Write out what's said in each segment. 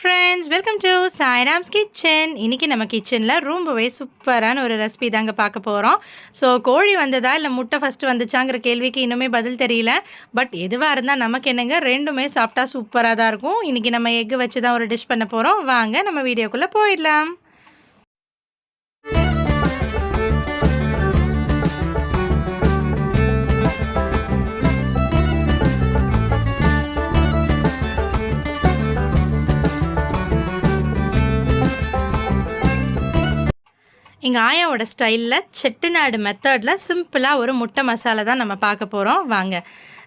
Friends welcome to Sairams kitchen இன்றைக்கி நம்ம கிச்சனில் ரொம்பவே சூப்பரான ஒரு ரெசிபி தாங்க பார்க்க போகிறோம் ஸோ கோழி வந்ததா இல்லை முட்டை ஃபஸ்ட்டு வந்துச்சாங்கிற கேள்விக்கு இன்னுமே பதில் தெரியல. பட் எதுவாக இருந்தால் நமக்கு என்னங்க? ரெண்டுமே சாப்பிட்டா சூப்பராக தான் இருக்கும். இன்றைக்கி நம்ம எக் வச்சு தான் ஒரு டிஷ் பண்ண போகிறோம் வாங்க நம்ம வீடியோக்குள்ளே போயிடலாம். எங்கள் ஆயாவோட ஸ்டைலில் செட்டிநாடு மெத்தடில் சிம்பிளாக ஒரு முட்டை மசாலா தான் நம்ம பார்க்க போகிறோம் வாங்க.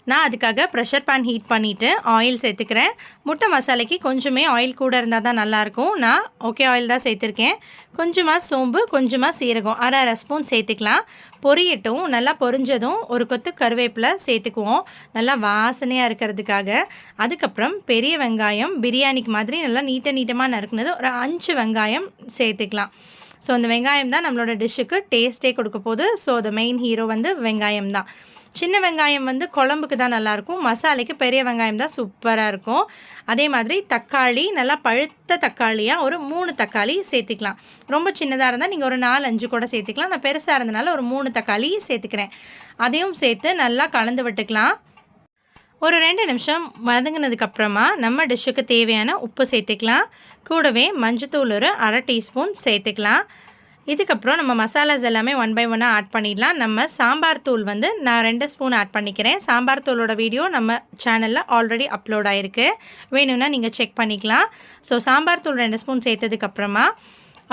நான் அதுக்காக ப்ரெஷர் பேன் ஹீட் பண்ணிவிட்டு ஆயில் சேர்த்துக்கிறேன். முட்டை மசாலைக்கு கொஞ்சமே ஆயில் கூட இருந்தால் தான் நல்லாயிருக்கும் நான் ஓகே ஆயில் தான் சேர்த்துருக்கேன். கொஞ்சமாக சோம்பு கொஞ்சமாக சீரகம் அரை அரை ஸ்பூன் சேர்த்துக்கலாம். பொரியட்டும் நல்லா பொரிஞ்சதும் ஒரு கொத்து கருவேப்பிலை சேர்த்துக்குவோம். நல்லா வாசனையாக இருக்கிறதுக்காக. அதுக்கப்புறம் பெரிய வெங்காயம் பிரியாணிக்கு மாதிரி நல்லா நீட்ட நீட்டமாக நறுக்குனது ஒரு அஞ்சு வெங்காயம் சேர்த்துக்கலாம். ஸோ அந்த வெங்காயம் தான் நம்மளோட டிஷ்ஷுக்கு டேஸ்ட்டே கொடுக்க போகுது. ஸோ த மெயின் ஹீரோ வந்து வெங்காயம் தான். சின்ன வெங்காயம் வந்து குழம்புக்கு தான் நல்லாயிருக்கும் மசாலைக்கு பெரிய வெங்காயம் தான் சூப்பராக இருக்கும். அதே மாதிரி தக்காளி நல்லா பழுத்த தக்காளியாக ஒரு மூணு தக்காளி சேர்த்துக்கலாம். ரொம்ப சின்னதாக இருந்தால் நீங்கள் ஒரு நாலு அஞ்சு கூட சேர்த்துக்கலாம். நான் பெருசாக இருந்தனால ஒரு மூணு தக்காளி சேர்த்துக்கிறேன். அதையும் சேர்த்து நல்லா கலந்து விட்டுக்கலாம். ஒரு ரெண்டு நிமிஷம் வதங்கினதுக்கப்புறமா நம்ம டிஷ்ஷுக்கு தேவையான உப்பு சேர்த்துக்கலாம். கூடவே மஞ்சத்தூள் ஒரு அரை டீஸ்பூன் சேர்த்துக்கலாம். இதுக்கப்புறம் நம்ம மசாலாஸ் எல்லாமே ஒன் பை ஒன்னாக ஆட் பண்ணிடலாம். நம்ம சாம்பார் தூள் வந்து நான் ரெண்டு ஸ்பூன் ஆட் பண்ணிக்கிறேன். சாம்பார் தூளோட வீடியோ நம்ம சேனலில் ஆல்ரெடி அப்லோட் ஆகிருக்கு வேணும்னா நீங்கள் செக் பண்ணிக்கலாம். ஸோ சாம்பார் தூள் ரெண்டு ஸ்பூன் சேர்த்ததுக்கப்புறமா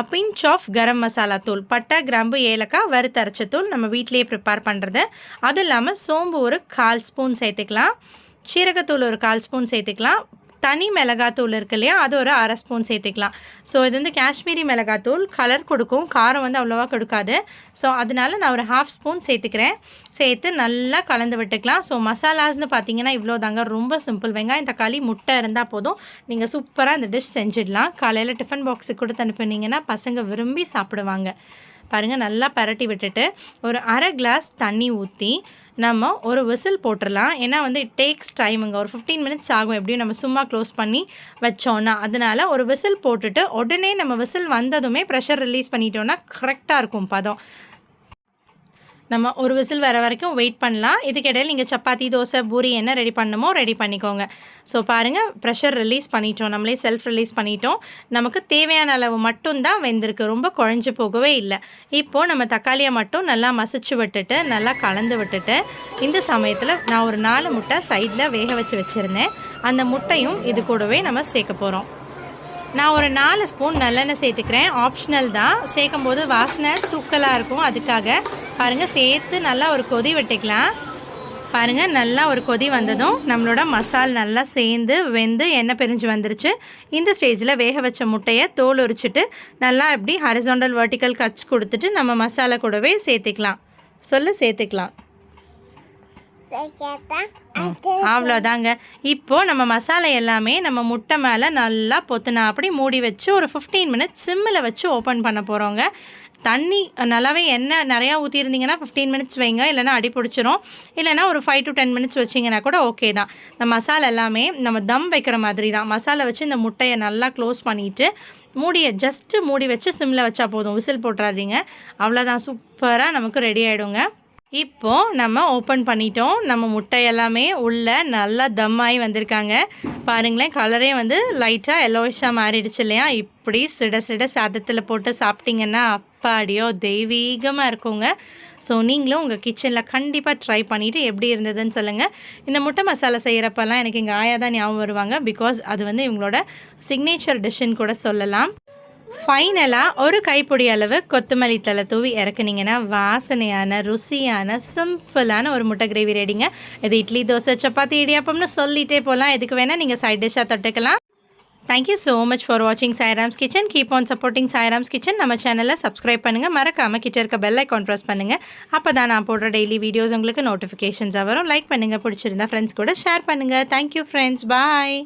பிஞ்ச் ஆஃப் கரம் மசாலா தூள் பட்டை கிராம்பு ஏலக்காய் வறுத்தரைச்ச தூள் நம்ம வீட்லேயே ப்ரிப்பேர் பண்ணுறது அது இல்லாமல் சோம்பு ஒரு கால் ஸ்பூன் சேர்த்துக்கலாம். சீரகத்தூள் ஒரு கால் ஸ்பூன் சேர்த்துக்கலாம். தனி மிளகாத்தூள் இருக்கு இல்லையா? அது ஒரு அரை ஸ்பூன் சேர்த்துக்கலாம். ஸோ இது வந்து காஷ்மீரி மிளகாத்தூள். கலர் கொடுக்கும். காரம் வந்து அவ்வளோவா கொடுக்காது. ஸோ அதனால நான் ஒரு ஹாஃப் ஸ்பூன் சேர்த்துக்கிறேன். சேர்த்து நல்லா கலந்து விட்டுக்கலாம். ஸோ மசாலாஸ்னு பார்த்தீங்கன்னா இவ்வளோ தாங்க ரொம்ப சிம்பிள் வெங்காயம் தக்காளி முட்டை இருந்தால் போதும். நீங்கள் சூப்பராக இந்த டிஷ் செஞ்சிடலாம். காலையில் டிஃபன் பாக்ஸுக்கு கொடுத்து அனுப்புனீங்கன்னா பசங்க விரும்பி சாப்பிடுவாங்க. பாருங்கள் நல்லா பரட்டி விட்டுட்டு ஒரு அரை கிளாஸ் தண்ணி ஊற்றி நம்ம ஒரு விசில் போட்டுடலாம் ஏன்னா வந்து இட் டேக்ஸ் டைமுங்க ஒரு ஃபிஃப்டீன் மினிட்ஸ் ஆகும். எப்படியும் நம்ம சும்மா க்ளோஸ் பண்ணி வச்சோன்னா அதனால் ஒரு விசில் போட்டுட்டு உடனே நம்ம விசில் வந்ததுமே ப்ரெஷர் ரிலீஸ் பண்ணிட்டோன்னா கரெக்டாக இருக்கும் பதம். நம்ம ஒரு விசில் வர வரைக்கும் வெயிட் பண்ணலாம். இதுக்கிடையில் நீங்கள் சப்பாத்தி தோசை பூரி என்ன ரெடி பண்ணணுமோ ரெடி பண்ணிக்கோங்க. ஸோ பாருங்கள் ப்ரெஷர் ரிலீஸ் பண்ணிட்டோம். நம்மளே செல்ஃப் ரிலீஸ் பண்ணிட்டோம். நமக்கு தேவையான அளவு மட்டும்தான் வெந்திருக்கு. ரொம்ப குழஞ்சி போகவே இல்லை. இப்போது நம்ம தக்காளியை மட்டும் நல்லா மசிச்சு விட்டுட்டு நல்லா கலந்து விட்டுட்டு இந்த சமயத்தில் நான் ஒரு நாலு முட்டை சைடில் வேக வச்சு வச்சுருந்தேன். அந்த முட்டையும் இது கூடவே நம்ம சேர்க்க போகிறோம் நான் ஒரு நாலு ஸ்பூன் நல்லெண்ணெய் சேர்த்துக்கிறேன். ஆப்ஷனல் தான். சேர்க்கும் போது வாசனை தூக்கலாக இருக்கும். அதுக்காக பாருங்கள் சேர்த்து நல்லா ஒரு கொதி விட்டுக்கலாம். பாருங்கள் நல்லா ஒரு கொதி வந்ததும் நம்மளோட மசால் நல்லா சேர்ந்து வெந்து எண்ணெய் பிரிஞ்சு வந்துருச்சு. இந்த ஸ்டேஜில் வேக வச்ச முட்டையை தோல் உரிச்சிட்டு நல்லா இப்படி ஹரிசாண்டல் வர்டிக்கல் கட்ச் கொடுத்துட்டு நம்ம மசாலா கூடவே சேர்த்துக்கலாம். சொல்லு சேர்த்துக்கலாம். அவ்வளோதாங்க. இப்போது நம்ம மசாலா எல்லாமே நம்ம முட்டை மேலே நல்லா பொத்துனா அப்படி மூடி வச்சு ஒரு ஃபிஃப்டீன் மினிட்ஸ் சிம்மில் வச்சு ஓப்பன் பண்ண போகிறோங்க தண்ணி நல்லாவே எண்ணெய் நிறையா ஊற்றிருந்தீங்கன்னா ஃபிஃப்டீன் மினிட்ஸ் வைங்க. இல்லைனா அடி பிடிச்சிரும். இல்லைனா ஒரு ஃபைவ் டு டென் மினிட்ஸ் வச்சிங்கன்னா கூட ஓகே தான். இந்த மசாலா எல்லாமே நம்ம தம் வைக்கிற மாதிரி தான். மசாலா வச்சு இந்த முட்டையை நல்லா க்ளோஸ் பண்ணிவிட்டு மூடியை ஜஸ்ட்டு மூடி வச்சு சிம்மில் வச்சா போதும். விசில் போட்டுறாதீங்க. அவ்வளோதான் சூப்பராக நமக்கு ரெடி ஆகிடுங்க இப்போது நம்ம ஓப்பன் பண்ணிட்டோம். நம்ம முட்டை எல்லாமே உள்ளே நல்லா தம்மாகி வந்திருக்காங்க. பாருங்களேன் கலரே வந்து லைட்டாக எல்லோயிஷாக மாறிடுச்சு இல்லையா? இப்படி சிட சிட சாதத்தில் போட்டு சாப்பிட்டிங்கன்னா அப்பாடியோ தெய்வீகமாக இருக்குங்க. ஸோ நீங்களும் உங்கள் கிச்சனில் கண்டிப்பாக ட்ரை பண்ணிவிட்டு எப்படி இருந்ததுன்னு சொல்லுங்கள் இந்த முட்டை மசாலா செய்கிறப்பெல்லாம் எனக்கு எங்கள் ஆயா தான் ஞாபகம் வருவாங்க. பிகாஸ் அது வந்து இவங்களோட சிக்னேச்சர் டிஷ்ஷுன்னு கூட சொல்லலாம். ஃபைனலாக ஒரு கைப்பிடி அளவு கொத்தமல்லி தலை தூவி இறக்குனீங்கன்னா வாசனையான ருசியான சிம்பிளான ஒரு முட்டை கிரேவி ரெடிங்க இது இட்லி தோசை சப்பாத்தி இடியாப்பம்னு சொல்லிகிட்டே போகலாம் எதுக்கு வேணால் நீங்கள் சைட் டிஷ்ஷாக தொட்டுக்கலாம். Thank you so much for வாட்சிங் Sairams kitchen keep on supporting Sairams kitchen நம்ம சேனலை சப்ஸ்கிரைப் பண்ணுங்கள் மறக்காமல் கிட்ட இருக்க பெல் ஐக்கான் ப்ரெஸ் பண்ணுங்கள் அப்போ தான் நான் போடுற டெய்லி வீடியோஸ் உங்களுக்கு நோட்டிஃபிகேஷன்ஸாக வரும். லைக் பண்ணுங்கள் பிடிச்சிருந்தா ஃப்ரெண்ட்ஸ் கூட ஷேர் பண்ணுங்கள் தேங்க்யூ ஃப்ரெண்ட்ஸ் பாய்